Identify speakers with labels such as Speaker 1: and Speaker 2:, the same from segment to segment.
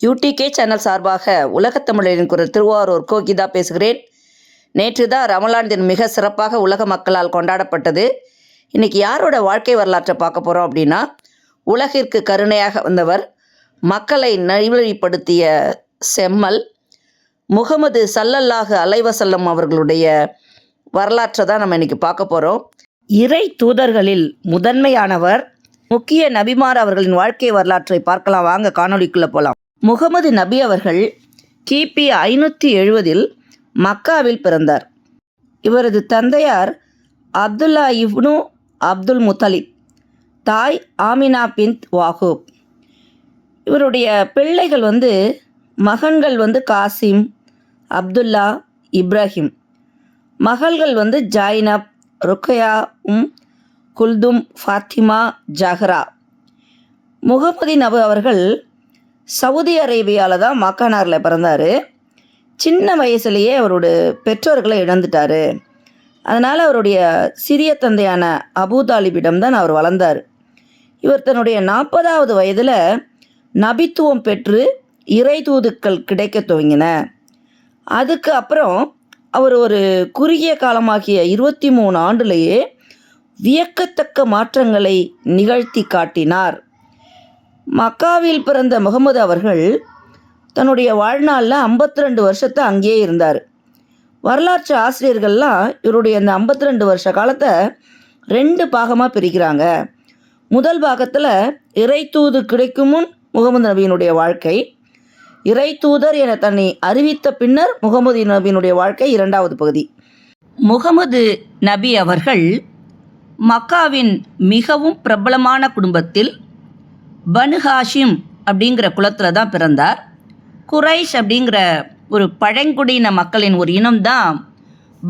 Speaker 1: UDK channel சார்பாக உலகத்தமிழரின் குரல் திருவாரூர் கோகிதா பேசுகிறேன். நேற்று தான் ரமலான் தினம் மிக சிறப்பாக உலக மக்களால் கொண்டாடப்பட்டது. இன்றைக்கி யாரோட வாழ்க்கை வரலாற்றை பார்க்க போகிறோம் அப்படின்னா உலகிற்கு கருணையாக வந்தவர் மக்களை நல்வழிப்படுத்திய செம்மல் முகமது சல்லல்லாஹு அலைவசல்லம் அவர்களுடைய வரலாற்றை தான் நம்ம இன்றைக்கி பார்க்க போகிறோம் இறை தூதர்களில் முதன்மையானவர் முக்கிய நபிமார் அவர்களின் வாழ்க்கை வரலாற்றை பார்க்கலாம். வாங்க காணொளிக்குள்ளே போகலாம் முகமது நபி அவர்கள் கிபி ஐநூற்றி எழுபதில் மக்காவில் பிறந்தார். இவரது தந்தையார் அப்துல்லா இப்னு அப்துல் முத்தலிப் தாய் ஆமினா பிந்த் வாகூப். இவருடைய பிள்ளைகள் வந்து மகன்கள் வந்து காசிம் அப்துல்லா இப்ராஹிம். மகள்கள் வந்து ஜாயினப் ருக்கையா உம் குல்தும் ஃபாத்திமா ஜஹரா. முகமதி அவர்கள் சவுதி அரேபியாவில் தான் மக்கானாரில் பிறந்தார். சின்ன வயசுலேயே அவரோட பெற்றோர்களை இழந்துட்டார். அதனால் அவருடைய சிறிய தந்தையான அபுதாலிபிடம் தான் அவர் வளர்ந்தார். இவர் தன்னுடைய நாற்பதாவது வயதில் நபித்துவம் பெற்று இறை தூதுக்கள் கிடைக்க துவங்கின. அதுக்கு அப்புறம் அவர் ஒரு குறுகிய காலமாகிய இருபத்தி மூணு ஆண்டுலேயே வியக்கத்தக்க மாற்றங்களை நிகழ்த்தி காட்டினார். மக்காவில் பிறந்த முகமது அவர்கள் தன்னுடைய வாழ்நாளில் 52 ரெண்டு வருஷத்தை அங்கேயே இருந்தார். வரலாற்று ஆசிரியர்கள்லாம் இவருடைய அந்த 52 ரெண்டு வருஷ காலத்தை ரெண்டு பாகமாக பிரிக்கிறாங்க. முதல் பாகத்தில் இறை தூது கிடைக்கும் முன் முகமது நபியினுடைய வாழ்க்கை இறை தூதர் என தன்னை அறிவித்த பின்னர் முகமது நபியினுடைய வாழ்க்கை இரண்டாவது பகுதி. முகமது நபி அவர்கள் மக்காவின் மிகவும் பிரபலமான குடும்பத்தில் பனு ஹாஷிம் அப்படிங்கிற குலத்தில் தான் பிறந்தார். குரைஷ் அப்படிங்கிற ஒரு பழங்குடியின மக்களின் ஒரு இனம்தான்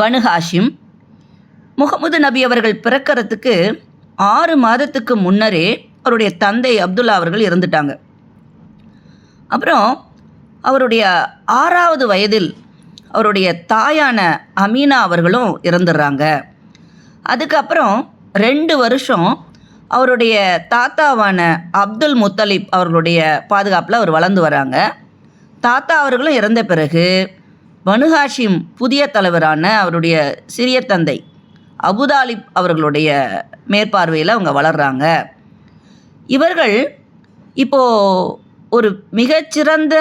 Speaker 1: பனு ஹாஷிம். முகமது நபி அவர்கள் பிறக்கிறதுக்கு ஆறு மாதத்துக்கு முன்னரே அவருடைய தந்தை அப்துல்லா அவர்கள் இறந்துட்டாங்க. அப்புறம் அவருடைய ஆறாவது வயதில் அவருடைய தாயான அமீனா அவர்களும் இறந்துடுறாங்க அதுக்கப்புறம் ரெண்டு வருஷம் அவருடைய தாத்தாவான அப்துல் முத்தலிப் அவர்களுடைய பாதுகாப்பில் அவர் வளர்ந்து வராங்க. தாத்தா அவர்களும் இறந்த பிறகு பனுஹாஷிம் புதிய தலைவரான அவருடைய சிறிய தந்தை அபுதாலிப் அவர்களுடைய மேற்பார்வையில் அவங்க வளர்கிறாங்க இவர்கள் இப்போது ஒரு மிகச்சிறந்த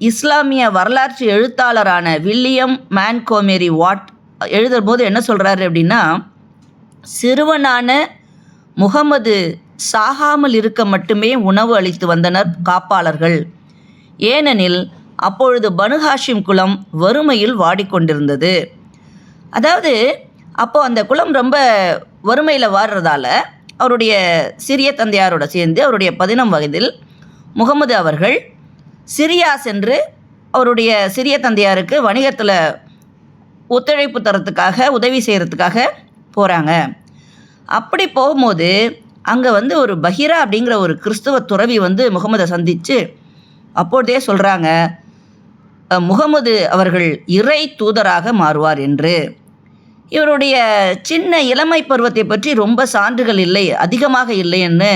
Speaker 1: இஸ்லாமிய வரலாற்று எழுத்தாளரான வில்லியம் மேன்கோமேரி வாட் எழுதும்போது என்ன சொல்கிறாரு அப்படின்னா சிறுவனான முகமது சாகாமல் இருக்க மட்டுமே உணவு அளித்து வந்தனர் காப்பாளர்கள். ஏனெனில் அப்பொழுது பனுஹாஷிம் குலம் வறுமையில் வாடிக்கொண்டிருந்தது. அதாவது அப்போது அந்த குலம் ரொம்ப வறுமையில் வாடுறதால அவருடைய சிறிய தந்தையாரோட சேர்ந்து அவருடைய பதினம் வயதில் முகமது அவர்கள் சிரியா சென்று அவருடைய சிறிய தந்தையாருக்கு வணிகத்தில் ஒத்துழைப்பு தரத்துக்காக உதவி செய்கிறதுக்காக போகிறாங்க அப்படி போகும்போது அங்கே வந்து ஒரு பஹீரா அப்படிங்கிற ஒரு கிறிஸ்துவ துறவி வந்து முகமதை சந்தித்து அப்பொழுதே சொல்கிறாங்க முகமது அவர்கள் இறை தூதராக மாறுவார் என்று. இவருடைய சின்ன இளமை பருவத்தை பற்றி ரொம்ப சான்றுகள் இல்லை அதிகமாக இல்லைன்னு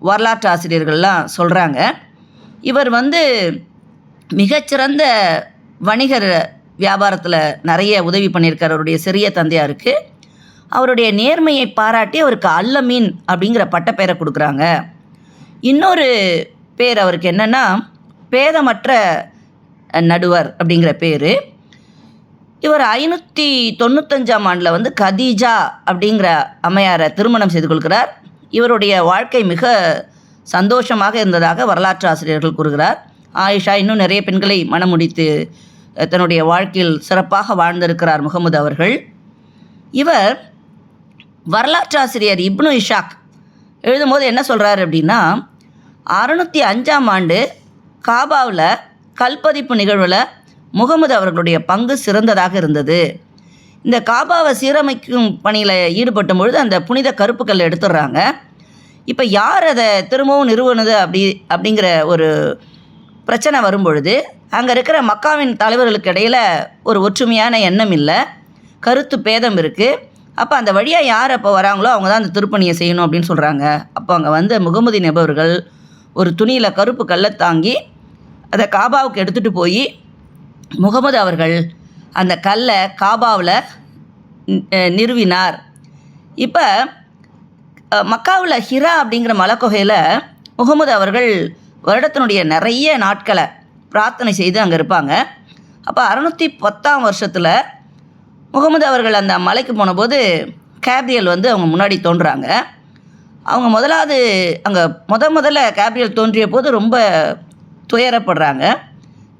Speaker 1: வரலாற்று ஆசிரியர்கள்லாம் சொல்கிறாங்க இவர் வந்து மிகச்சிறந்த வணிகர் வியாபாரத்தில் நிறைய உதவி பண்ணியிருக்கார் அவருடைய சிறிய தந்தையாருக்கு. அவருடைய நேர்மையை பாராட்டி அவருக்கு அல்லமீன் அப்படிங்கிற பட்டப்பெயரை கொடுக்குறாங்க. இன்னொரு பேர் அவருக்கு என்னென்னா பேதமற்ற நடுவர் அப்படிங்கிற பேர். இவர் ஐநூற்றி தொண்ணூத்தஞ்சாம் ஆண்டில் வந்து கதீஜா அப்படிங்கிற அம்மையாரை திருமணம் செய்து கொள்கிறார். இவருடைய வாழ்க்கை மிக சந்தோஷமாக இருந்ததாக வரலாற்று ஆசிரியர்கள் கூறுகிறார். ஆயிஷா இன்னும் நிறைய பெண்களை மணமுடித்து தன்னுடைய வாழ்க்கையில் சிறப்பாக வாழ்ந்திருக்கிறார் முகமது அவர்கள். இவர் வரலாற்று ஆசிரியர் இப்னு இஷாக் எழுதும்போது என்ன சொல்கிறார் அப்படின்னா அறுநூற்றி அஞ்சாம் ஆண்டு காபாவில் கல்பதிப்பு நிகழ்வில் முகமது அவர்களுடைய பங்கு சிறந்ததாக இருந்தது. இந்த காபாவை சீரமைக்கும் பணியில் ஈடுபட்டும் பொழுது அந்த புனித கருப்புக்கல் எடுத்துடுறாங்க. இப்போ யார் அதை திரும்பவும் நிறுவனது அப்படி அப்படிங்கிற ஒரு பிரச்சனை வரும்பொழுது அங்கே இருக்கிற மக்காவின் தலைவர்களுக்கு இடையில் ஒரு ஒற்றுமையான எண்ணம் இல்லை கருத்து பேதம் இருக்குது அப்போ அந்த வழியாக யார் அப்போ வராங்களோ அவங்க தான் அந்த திருப்பணியை செய்யணும் அப்படின்னு சொல்கிறாங்க அப்போ அங்கே வந்து முகமது நபர்கள் ஒரு துணியில் கருப்பு கல்லை தாங்கி அதை காபாவுக்கு எடுத்துகிட்டு போய் முகமது அவர்கள் அந்த கல்லை காபாவில் நிறுவினார். இப்போ மக்காவில் ஹிரா அப்படிங்கிற மலைக்குகையில் முகமது அவர்கள் வருடத்தினுடைய நிறைய நாட்களை பிரார்த்தனை செய்து அங்கே இருப்பாங்க. அப்போ அறநூற்றி பத்தாம் வருஷத்தில் முகமது அவர்கள் அந்த மலைக்கு போனபோது கேப்ரியல் வந்து அவங்க முன்னாடி தோன்றாங்க. அவங்க முதலாவது அங்கே முத முதல்ல கேப்ரியல் தோன்றிய போது ரொம்ப துயரப்படுறாங்க.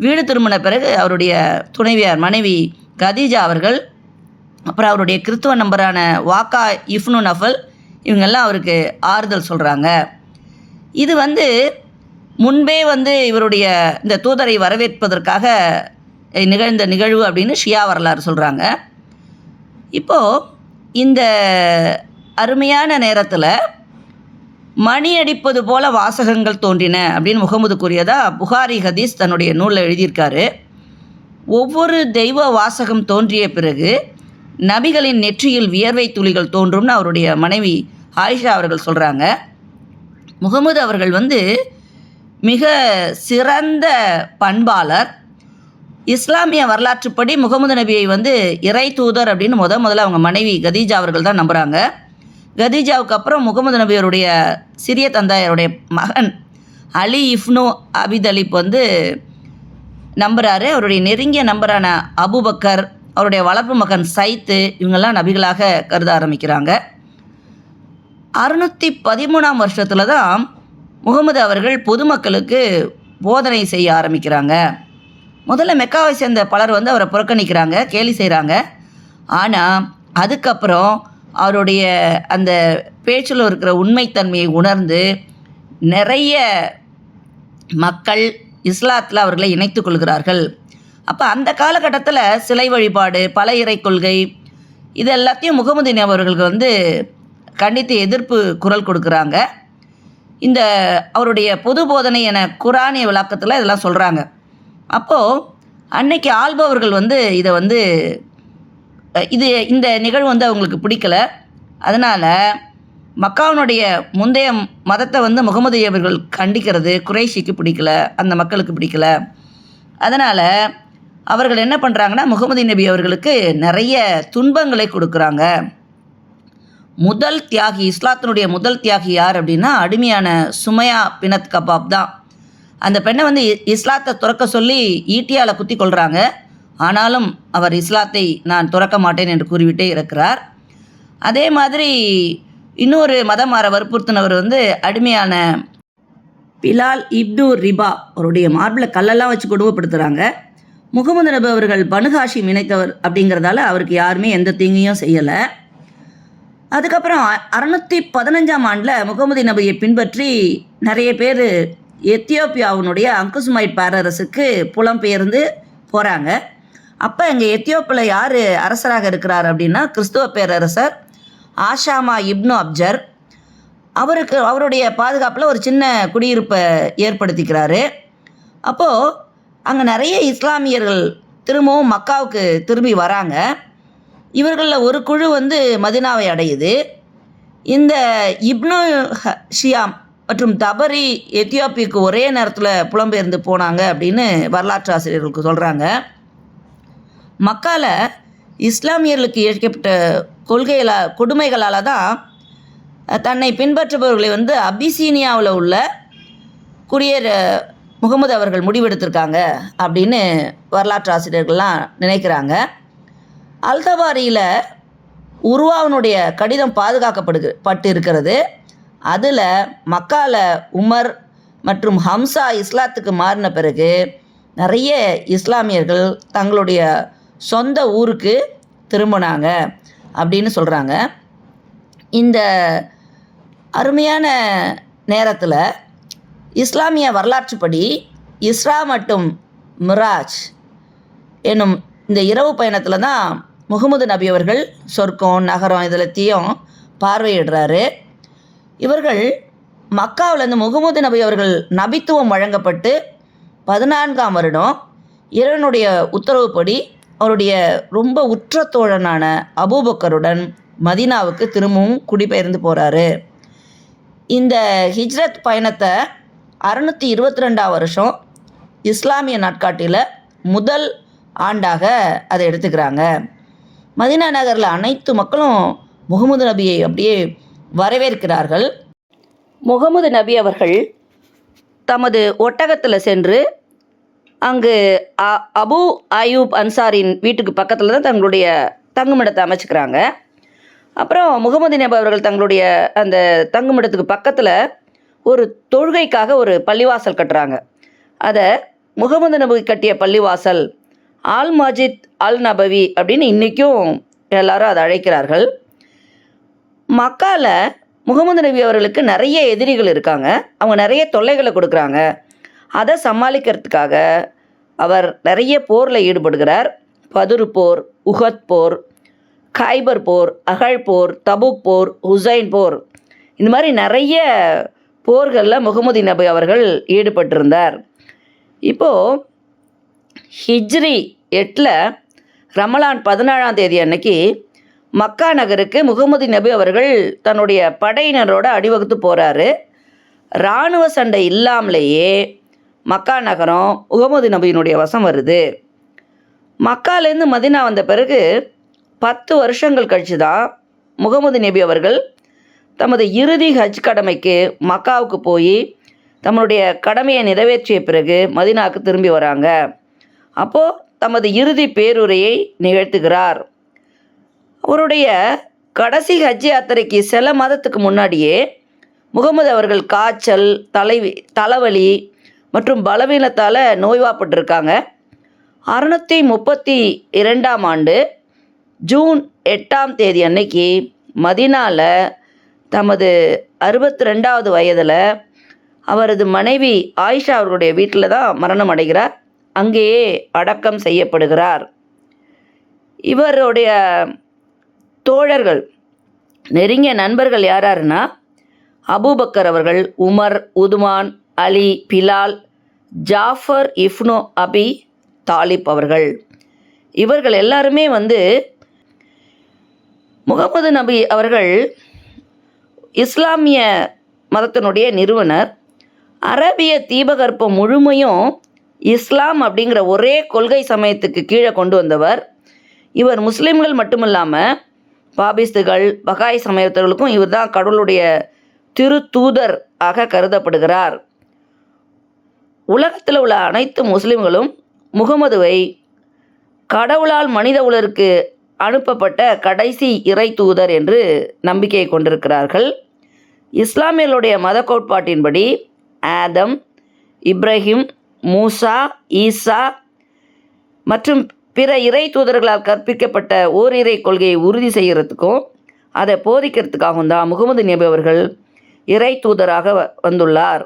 Speaker 1: வீடு திரும்பின பிறகு அவருடைய துணைவியார் மனைவி கதீஜா அவர்கள் அப்புறம் அவருடைய கிறித்துவ நம்பரான வாக்கா இஃப்னு நஃபல் இவங்கெல்லாம் அவருக்கு ஆறுதல் சொல்கிறாங்க இது வந்து முன்பே வந்து இவருடைய இந்த தூதரை வரவேற்பதற்காக நிகழ்ந்த நிகழ்வு அப்படின்னு ஷியா வரலாறு சொல்கிறாங்க இப்போது இந்த அருமையான நேரத்தில் மணி அடிப்பது போல வாசகங்கள் தோன்றின அப்படின்னு முகமது கூறியதா புகாரி ஹதீஸ் தன்னுடைய நூலில் எழுதியிருக்காரு. ஒவ்வொரு தெய்வ வாசகம் தோன்றிய பிறகு நபிகளின் நெற்றியில் வியர்வை துளிகள் தோன்றும்னு அவருடைய மனைவி ஆயிஷா அவர்கள் சொல்கிறாங்க முகமது அவர்கள் வந்து மிக சிறந்த பண்பாளர் இஸ்லாமிய வரலாற்றுப்படி முகமது நபியை வந்து இறை தூதர் அப்படின்னு முத முதல்ல அவங்க மனைவி கதீஜா அவர்கள் தான் நம்புகிறாங்க கதீஜாவுக்கு அப்புறம் முகமது நபியருடைய சிறிய தந்தையருடைய மகன் அலி இஃப்னு அபித் அலிப் வந்து நம்புகிறாரு அவருடைய நெருங்கிய நம்பரான அபுபக்கர் அவருடைய வளர்ப்பு மகன் சைத்து இவங்கெல்லாம் நபிகளாக கருத ஆரம்பிக்கிறாங்க. அறுநூற்றி பதிமூணாம் வருஷத்தில் தான் முகமது அவர்கள் பொதுமக்களுக்கு போதனை செய்ய ஆரம்பிக்கிறாங்க. முதல்ல மெக்காவை சேர்ந்த பலர் வந்து அவரை புறக்கணிக்கிறாங்க கேலி செய்கிறாங்க ஆனால் அதுக்கப்புறம் அவருடைய அந்த பேச்சில் இருக்கிற உண்மைத்தன்மையை உணர்ந்து நிறைய மக்கள் இஸ்லாத்தில் அவர்களை இணைத்து கொள்கிறார்கள். அப்போ அந்த காலகட்டத்தில் சிலை வழிபாடு பல இறை கொள்கை இது எல்லாத்தையும் முகமது நபி அவர்களுக்கு வந்து கண்டித்து எதிர்ப்பு குரல் கொடுக்குறாங்க. இந்த அவருடைய பொது போதனை என குரானிய விளக்கத்தில் இதெல்லாம் சொல்கிறாங்க அப்போது அன்னைக்கு ஆள்பவர்கள் வந்து இதை வந்து இது இந்த நிகழ்வு வந்து அவங்களுக்கு பிடிக்கல. அதனால் மக்காவினுடைய முந்தைய மதத்தை வந்து முகமது அவர்கள் கண்டிக்கிறது குறைஷிக்கு பிடிக்கல அந்த மக்களுக்கு பிடிக்கல. அதனால் அவர்கள் என்ன பண்ணுறாங்கன்னா முகமது நபி அவர்களுக்கு நிறைய துன்பங்களை கொடுக்குறாங்க. முதல் தியாகி இஸ்லாத்தினுடைய முதல் தியாகி யார் அப்படின்னா அடிமையான சுமையா பினத் கபாப் தான். அந்த பெண்ணை வந்து இஸ்லாத்தை துறக்க சொல்லி ஈட்டியால் குத்தி கொள்கிறாங்க ஆனாலும் அவர் இஸ்லாத்தை நான் துறக்க மாட்டேன் என்று கூறிவிட்டே இருக்கிறார். அதே மாதிரி இன்னொரு மதம் மாற வற்புறுத்தினவர் வந்து அடிமையான பிலால் இப்னு ரிபா. அவருடைய மார்பில் கல்லெல்லாம் வச்சு கொடுமைப்படுத்துகிறாங்க முகமது நபி அவர்கள் பனுகாஷி இணைத்தவர் அப்படிங்கிறதால அவருக்கு யாருமே எந்த தீங்கையும் செய்யலை. அதுக்கப்புறம் அறுநூற்றி பதினஞ்சாம் ஆண்டில் முகமது நபியை பின்பற்றி நிறைய பேர் எத்தியோப்பியாவினுடைய அங்குசுமைட் பேரரசுக்கு புலம்பெயர்ந்து போகிறாங்க அப்போ இங்கே எத்தியோப்பில் யார் அரசராக இருக்கிறார் அப்படின்னா கிறிஸ்துவ பேரரசர் ஆஷாமா இப்னு அப்ஜர். அவருக்கு அவருடைய பாதுகாப்பில் ஒரு சின்ன குடியிருப்பை ஏற்படுத்திக்கிறாரு. அப்போது அங்கே நிறைய இஸ்லாமியர்கள் திரும்பவும் மக்காவுக்கு திரும்பி வராங்க. இவர்களில் ஒரு குழு வந்து மதினாவை அடையுது. இந்த இப்னு ஹ- ஷியாம் மற்றும் தபரி எத்தியோப்பியக்கு ஒரே நேரத்தில் புலம்பெயர்ந்து போனாங்க அப்படின்னு வரலாற்று ஆசிரியர்களுக்கு சொல்கிறாங்க மக்கால இஸ்லாமியர்களுக்கு இழைக்கப்பட்ட கொள்கைகளால் கொடுமைகளால் தான் தன்னை பின்பற்றுபவர்களை வந்து அபிசீனியாவில் உள்ள குடியேற முகமது அவர்கள் முடிவெடுத்திருக்காங்க அப்படின்னு வரலாற்று ஆசிரியர்கள்லாம் நினைக்கிறாங்க. அல்தபாரியில் உருவாவனுடைய கடிதம் பாதுகாக்கப்படுது பட்டு இருக்கிறது அதில் மக்கால உமர் மற்றும் ஹம்சா இஸ்லாத்துக்கு மாறின பிறகு நிறைய இஸ்லாமியர்கள் தங்களுடைய சொந்த ஊருக்கு திரும்பினாங்க அப்படின்னு சொல்கிறாங்க இந்த அருமையான நேரத்தில் இஸ்லாமிய வரலாற்றுப்படி இஸ்ரா மற்றும் மிராஜ் என்னும் இந்த இரவு பயணத்தில் தான் முகமது நபி அவர்கள் சொர்க்கம் நகரம் இதெல்லாத்தையும் பார்வையிடுறாரு. இவர்கள் மக்காவிலேருந்து முகமது நபி அவர்கள் நபித்துவம் வழங்கப்பட்டு பதினான்காம் வருடம் இறைவனுடைய உத்தரவுப்படி அவருடைய ரொம்ப உற்ற தோழனான அபூபக்கருடன் மதீனாவுக்கு திரும்பவும் குடிபெயர்ந்து போகிறாரு இந்த ஹிஜ்ரத் பயணத்தை அறுநூற்றி இருபத்தி ரெண்டாம் வருஷம் இஸ்லாமிய நாட்காட்டியில் முதல் ஆண்டாக அதை எடுத்துக்கிறாங்க. மதினா நகரில் அனைத்து மக்களும் முகமது நபியை அப்படியே வரவேற்கிறார்கள். முகமது நபி அவர்கள் தமது ஒட்டகத்தில் சென்று அங்கு அ- அபு அயூப் அன்சாரின் வீட்டுக்கு பக்கத்தில் தான் தங்களுடைய தங்குமிடத்தை அமைச்சுக்கிறாங்க. அப்புறம் முகமது நபி அவர்கள் தங்களுடைய அந்த தங்குமிடத்துக்கு பக்கத்தில் ஒரு தொழுகைக்காக ஒரு பள்ளிவாசல் கட்டுறாங்க. அதை முகமது நபி கட்டிய பள்ளிவாசல் ஆல் மஜித் அல் நபவி அப்படின்னு இன்றைக்கும் எல்லாரும் அதை அழைக்கிறார்கள். மக்கால முகமது நபி அவர்களுக்கு நிறைய எதிரிகள் இருக்காங்க. அவங்க நிறைய தொல்லைகளை கொடுக்குறாங்க. அதை சமாளிக்கிறதுக்காக அவர் நிறைய போரில் ஈடுபடுகிறார். பதுரு போர் உஹத் போர் கைபர் போர் அகழ் போர் தபுக் போர் ஹுசைன் போர். இந்த மாதிரி நிறைய போர்களில் முகமது நபி அவர்கள் ஈடுபட்டிருந்தார். இப்போது ஹிஜ்ரி எட்டில் ரமலான் பதினேழாம் தேதி அன்னைக்கு மக்கா நகருக்கு முகமது நபி அவர்கள் தன்னுடைய படையினரோட அடிவகுத்து போகிறாரு இராணுவ சண்டை இல்லாமலேயே மக்கா நகரம் முகமது நபியினுடைய வசம் வருது. மக்காலேருந்து மதினா வந்த பிறகு பத்து வருஷங்கள் கழித்து தான் முகமது நபி அவர்கள் தமது இறுதி ஹஜ் கடமைக்கு மக்காவுக்கு போய் தம்முடைய கடமையை நிறைவேற்றிய பிறகு மதினாவுக்கு திரும்பி வராங்க. அப்போது தமது இறுதி பேருரையை நிகழ்த்துகிறார். அவருடைய கடைசி ஹஜ் யாத்திரைக்கு சில மாதத்துக்கு முன்னாடியே முகமது அவர்கள் காய்ச்சல் தலைவி தலைவலி மற்றும் பலவீனத்தால் நோய்வாப்பட்டிருக்காங்க அறுநூற்றி முப்பத்தி இரண்டாம் ஆண்டு ஜூன் எட்டாம் தேதி அன்னைக்கு மதினால தமது அறுபத்தி ரெண்டாவது வயதில் அவரது மனைவி ஆயிஷா அவர்களுடைய வீட்டில் தான் மரணம் அடைகிறார். அங்கேயே அடக்கம் செய்யப்படுகிறார். இவருடைய தோழர்கள் நெருங்கிய நண்பர்கள் யாராருன்னா அபூபக்கர் அவர்கள் Umar Uthman Ali Bilal Jafar ibn Abi Talib அவர்கள். இவர்கள் எல்லாருமே வந்து முகமது நபி அவர்கள் இஸ்லாமிய மதத்தினுடைய நிறுவனர். அரபிய தீபகற்பம் முழுமையும் இஸ்லாம் அப்படிங்கிற ஒரே கொள்கை சமயத்துக்கு கீழே கொண்டு வந்தவர். இவர் முஸ்லீம்கள் மட்டுமில்லாமல் பாபிஸ்துகள் பகாய் சமயத்தவர்களுக்கும் இவர் தான் கடவுளுடைய திரு தூதர் ஆக கருதப்படுகிறார். உலகத்தில் உள்ள அனைத்து முஸ்லிம்களும் முகமதுவை கடவுளால் மனித உலருக்கு அனுப்பப்பட்ட கடைசி இறை தூதர் என்று நம்பிக்கை கொண்டிருக்கிறார்கள். இஸ்லாமியர்களுடைய மத கோட்பாட்டின்படி ஆதம் இப்ராஹிம் மூசா ஈசா மற்றும் பிற இறை தூதர்களால் கற்பிக்கப்பட்ட இறை கொள்கையை உறுதி செய்கிறதுக்கும் அதை போதிக்கிறதுக்காகவும் தான் முகமது நபி அவர்கள் இறை தூதராக வ- வந்துள்ளார்.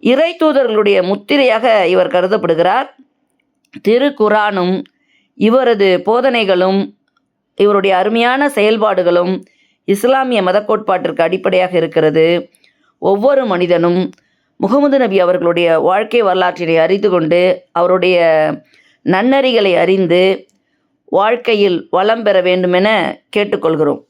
Speaker 1: இறை தூதர்களுடைய முத்திரையாக இவர் கருதப்படுகிறார். திருக்குரானும் இவரது போதனைகளும் இவருடைய அருமையான செயல்பாடுகளும் இஸ்லாமிய மத கோட்பாட்டிற்கு அடிப்படையாக இருக்கிறது. ஒவ்வொரு மனிதனும் முகமது நபி அவர்களுடைய வாழ்க்கை வரலாற்றினை அறிந்து கொண்டு அவருடைய நன்னறிகளை அறிந்து வாழ்க்கையில் வளம் பெற வேண்டுமென கேட்டுக்கொள்கிறோம்.